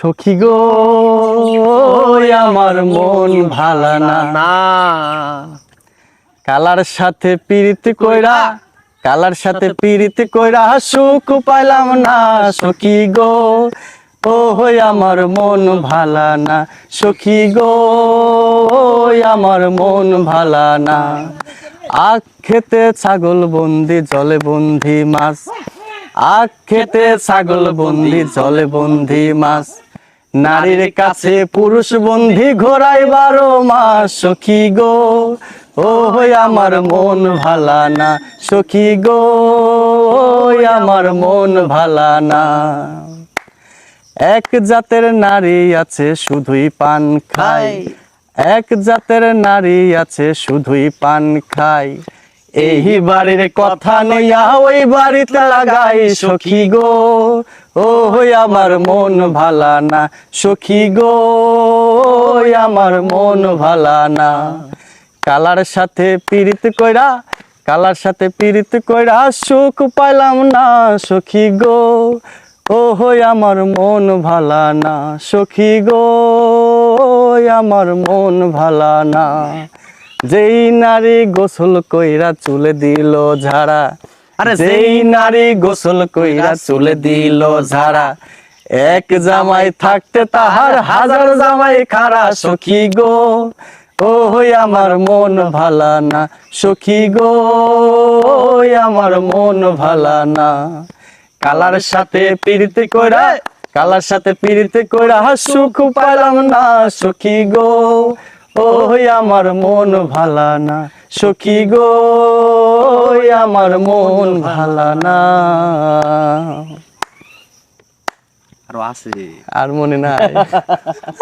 সখী গো আমার মন ভালা না। কালার সাথে পীড়িত কইরা কালার সাথে পীড়িত কইরা সুখ পাইলাম না সখী গো। ও হই আমার মন ভালা না সখী গো আমার মন ভালা না। আখ খেতে ছাগল বন্দি জলে বন্দি মাছ। আখ খেতে ছাগল বন্দি জলে বন্দি মাছ। নারীর কাছে পুরুষ বন্ধি ঘোরাই বারো মাস সখী গো। ও আমার মন ভালা না সখী গো। আমার মন ভালা না। এক জাতের নারী আছে শুধুই পান খায়। এক জাতের নারী আছে শুধুই পান খায়। এই বাড়ির কথা নইয়া ওই বাড়িতে লাগাই সখী গো। ও আমার মন ভালা না, সখী গো। আমার মন ভালা না। কালার সাথে পীড়িত কইরা, কালার সাথে পীড়িত কইরা সুখ পাইলাম না, সখী গো। ও আমার মন ভালা না, সখী গো। আমার মন ভালা না। যেই নারী গোসল কইরা চুলে দিল ঝাড়া আরে যেই নারী গোসল কইরা চুলে দিল ঝাড়া এক জামাই থাকতে তাহার হাজার জামাই খারা সখী গো ও আমার মন ভালা না সখী গো আমার মন ভালা না। কালার সাথে পীড়িতে কইরা কালার সাথে পীড়িতে কইরা সুখ পাইলাম না সখী গো ও আমার মন ভালা না সখী গো আমার মন ভালা না। আরও আছে। আর মনে নাই।